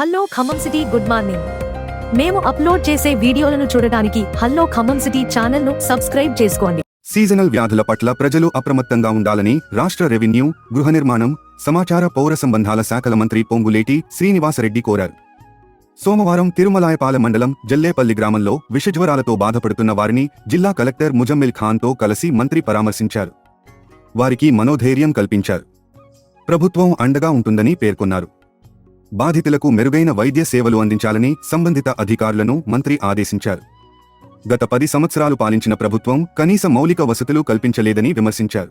Hello Khammam city good morning. మేము upload చేసే వీడియోలను చూడడానికి హలో ఖమ్మం సిటీ ఛానల్ను సబ్స్క్రైబ్ చేసుకోండి. సీజనల్ వ్యాధుల పట్ల ప్రజలు అప్రమత్తంగా ఉండాలని రాష్ట్ర రెవెన్యూ గృహ నిర్మాణం సమాచార పౌర సంబంధాల శాఖల మంత్రి పొంగులేటి శ్రీనివాసరెడ్డి కోరారు. సోమవారం తిరుమలాయపాల మండలం జల్లేపల్లి గ్రామంలో విషజ్వరాలతో బాధపడుతున్న వారిని జిల్లా కలెక్టర్ ముజమ్మిల్ ఖాన్తో కలిసి మంత్రి పరామర్శించారు. వారికి మనోధైర్యం కల్పించారు. ప్రభుత్వం అండగా ఉంటుందని పేర్కొన్నారు. బాధితులకు మెరుగైన వైద్య సేవలు అందించాలని సంబంధిత అధికారులను మంత్రి ఆదేశించారు. గత పది సంవత్సరాలు పాలించిన ప్రభుత్వం కనీస మౌలిక వసతులు కల్పించలేదని విమర్శించారు.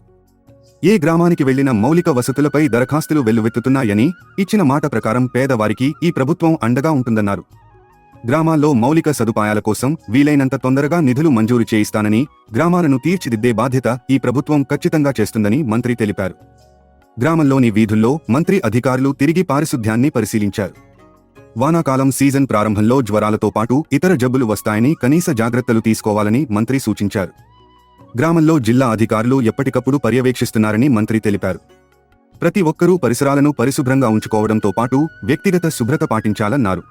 ఏ గ్రామానికి వెళ్ళిన మౌలిక వసతులపై దరఖాస్తులు వెల్లువెత్తుతున్నాయని ఇచ్చిన మాట ప్రకారం పేదవారికి ఈ ప్రభుత్వం అండగా ఉంటుందన్నారు. గ్రామాల్లో మౌలిక సదుపాయాల కోసం వీలైనంత తొందరగా నిధులు మంజూరు చేయిస్తానని గ్రామాలను తీర్చిదిద్దే బాధ్యత ఈ ప్రభుత్వం ఖచ్చితంగా చేస్తుందని మంత్రి తెలిపారు. గ్రామంలోని వీధుల్లో మంత్రి అధికారులు తిరిగి పారిశుధ్యాన్ని పరిశీలించారు. వానాకాలం సీజన్ ప్రారంభంలో జ్వరాలతో పాటు ఇతర జబ్బులు వస్తాయని కనీస జాగ్రత్తలు తీసుకోవాలని మంత్రి సూచించారు. గ్రామంలో జిల్లా అధికారులు ఎప్పటికప్పుడు పర్యవేక్షిస్తున్నారని మంత్రి తెలిపారు. ప్రతి ఒక్కరూ పరిసరాలను పరిశుభ్రంగా ఉంచుకోవడంతో పాటు వ్యక్తిగత శుభ్రత పాటించాలన్నారు.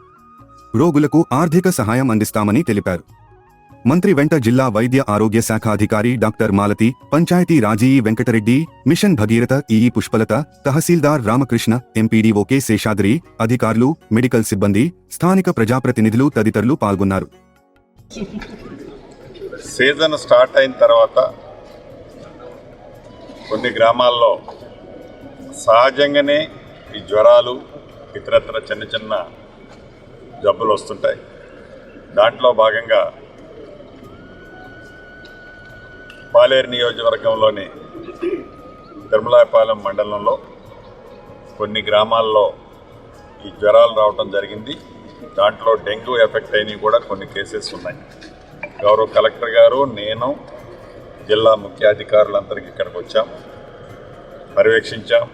రోగులకు ఆర్థిక సహాయం అందిస్తామని తెలిపారు. మంత్రి వెంట జిల్లా వైద్య ఆరోగ్య శాఖ అధికారి డాక్టర్ మాలతి పంచాయతీ రాజీ Venkatareddy mission Bhagiratha EE Pushpalatha tahsildar Ramakrishna MPDO K Seshadri అధికారులు మెడికల్ సిబ్బంది స్థానిక ప్రజాప్రతినిధులు తదితరులు పాల్గొన్నారు. సీజన్ స్టార్ట్ అయిన తర్వాత కొన్ని గ్రామాల్లో సహజంగానే ఈ జ్వరాలు ఇతరత్ర చిన్న చిన్న జబ్బులు వస్తుంటాయి. దాంట్లో భాగంగా పాలేరు నియోజకవర్గంలోని తిరుమలాపాలెం మండలంలో కొన్ని గ్రామాల్లో ఈ జ్వరాలు రావటం జరిగింది. దాంట్లో డెంగ్యూ ఎఫెక్ట్ అయినవి కూడా కొన్ని కేసెస్ ఉన్నాయి. గౌరవ కలెక్టర్ గారు నేను జిల్లా ముఖ్యాధికారులందరికీ ఇక్కడికి వచ్చాం. పర్యవేక్షించాం.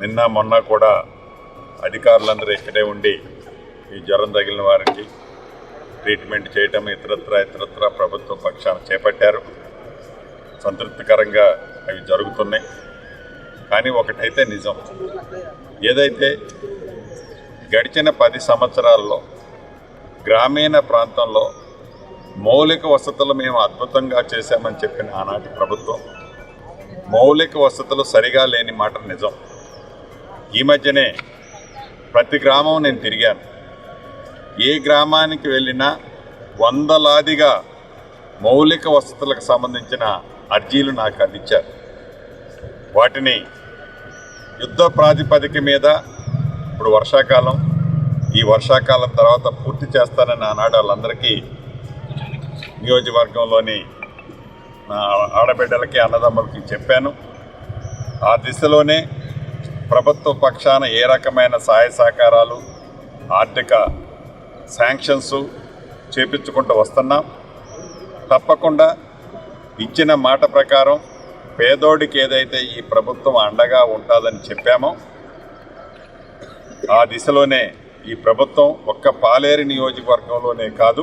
నిన్న మొన్న కూడా అధికారులందరూ ఇక్కడే ఉండి ఈ జ్వరం తగిలిన వారికి ట్రీట్మెంట్ చేయటం ఇతరత్ర ఇతరత్ర ప్రభుత్వ పక్షాన చేపట్టారు. సంతృప్తికరంగా అవి జరుగుతున్నాయి. కానీ ఒకటైతే నిజం. ఏదైతే గడిచిన పది సంవత్సరాల్లో గ్రామీణ ప్రాంతంలో మౌలిక వసతులు మేము అద్భుతంగా చేశామని చెప్పిన ఆనాటి ప్రభుత్వం మౌలిక వసతులు సరిగా లేని మాట నిజం. ఈ మధ్యనే ప్రతి గ్రామం నేను తిరిగాను. ఏ గ్రామానికి వెళ్ళినా వందలాదిగా మౌలిక వసతులకు సంబంధించిన అర్జీలు నాకు అందించారు. వాటిని యుద్ధ ప్రాతిపదిక మీద ఇప్పుడు వర్షాకాలం ఈ వర్షాకాలం తర్వాత పూర్తి చేస్తానని ఆనాడు వాళ్ళందరికీ నియోజకవర్గంలోని నా ఆడబిడ్డలకి అన్నదమ్ములకి చెప్పాను. ఆ దిశలోనే ప్రభుత్వ పక్షాన ఏ రకమైన సహాయ సహకారాలు ఆర్థిక శాంక్షన్స్ చేపించుకుంటూ వస్తున్నాం. తప్పకుండా ఇచ్చిన మాట ప్రకారం పేదోడికి ఏదైతే ఈ ప్రభుత్వం అండగా ఉంటుందని చెప్పామో ఆ దిశలోనే ఈ ప్రభుత్వం ఒక్క పాలేరు నియోజకవర్గంలోనే కాదు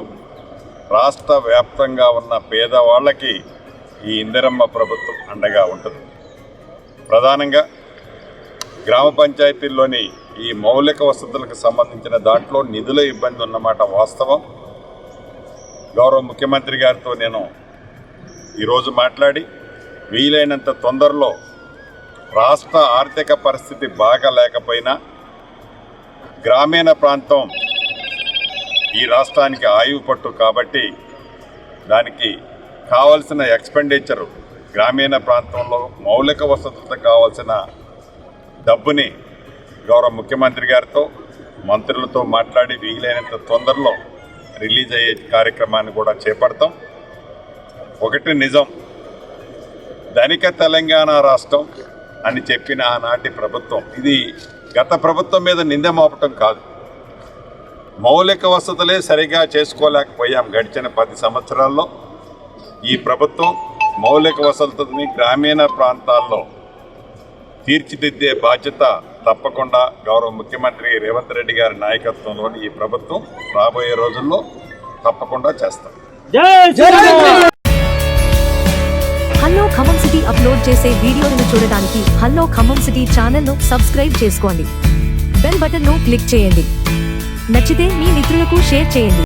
రాష్ట్ర వ్యాప్తంగా ఉన్న పేదవాళ్ళకి ఈ ఇందిరమ్మ ప్రభుత్వం అండగా ఉంటుంది. ప్రధానంగా గ్రామ పంచాయతీల్లోని ఈ మౌలిక వసతులకు సంబంధించిన దాంట్లో నిధుల ఇబ్బంది ఉన్నమాట వాస్తవం. గౌరవ ముఖ్యమంత్రి గారితో నేను ఈరోజు మాట్లాడి వీలైనంత తొందరలో రాష్ట్ర ఆర్థిక పరిస్థితి బాగా లేకపోయినా గ్రామీణ ప్రాంతం ఈ రాష్ట్రానికి ఆయువు పట్టు కాబట్టి దానికి కావలసిన ఎక్స్పెండిచరు గ్రామీణ ప్రాంతంలో మౌలిక వసతులకు కావాల్సిన డబ్బుని గౌరవ ముఖ్యమంత్రి గారితో మంత్రులతో మాట్లాడి వీలైనంత తొందరలో రిలీజ్ అయ్యే కార్యక్రమాన్ని కూడా చేపడతాం. ఒకటి నిజం ధనిక తెలంగాణ రాష్ట్రం అని చెప్పిన ఆనాటి ప్రభుత్వం. ఇది గత ప్రభుత్వం మీద నింద మోపటం కాదు. మౌలిక వసతులే సరిగా చేసుకోలేకపోయాం గడిచిన పది సంవత్సరాల్లో. ఈ ప్రభుత్వం మౌలిక వసతుల్ని గ్రామీణ ప్రాంతాల్లో తీర్చిదిద్దే బాధ్యత తప్పకుండా గౌరవ ముఖ్యమంత్రి రేవంత్ రెడ్డి గారి నాయకత్వంలోని ఈ ప్రభుత్వం రాబోయే రోజుల్లో తప్పకుండా చేస్తాం. హలో ఖమ్మం సిటీ అప్లోడ్ చేసే వీడియోలను చూడడానికి హలో ఖమ్మం సిటీ ఛానల్ను సబ్స్క్రైబ్ చేసుకోండి. బెల్ బటన్ను క్లిక్ చేయండి. నచ్చితే మీ మిత్రులకు షేర్ చేయండి.